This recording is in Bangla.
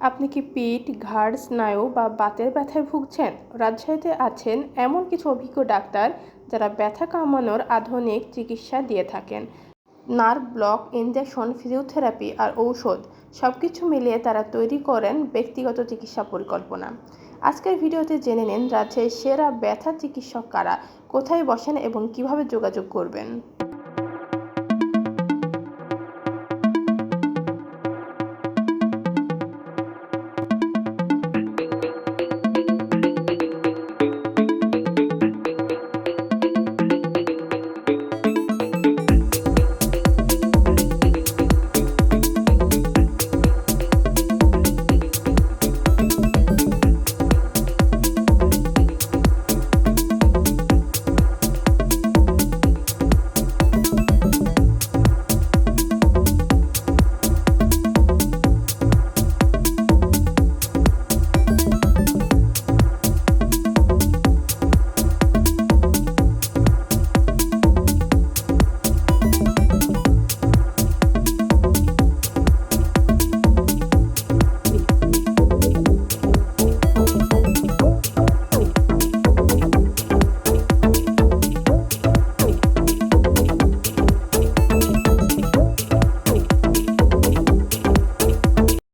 আপনি কি পিঠ, ঘাড়, স্নায়ু বা বাতের ব্যথায় ভুগছেন? রাজশাহীতে আছেন এমন কিছু অভিজ্ঞ ডাক্তার যারা ব্যথা কামানোর আধুনিক চিকিৎসা দিয়ে থাকেন। নার্ভ ব্লক, ইনজেকশন, ফিজিওথেরাপি আর ঔষধ সব কিছু মিলিয়ে তারা তৈরি করেন ব্যক্তিগত চিকিৎসা পরিকল্পনা। আজকের ভিডিওতে জেনে নিন রাজশাহীর সেরা ব্যথা চিকিৎসক কারা, কোথায় বসেন এবং কীভাবে যোগাযোগ করবেন।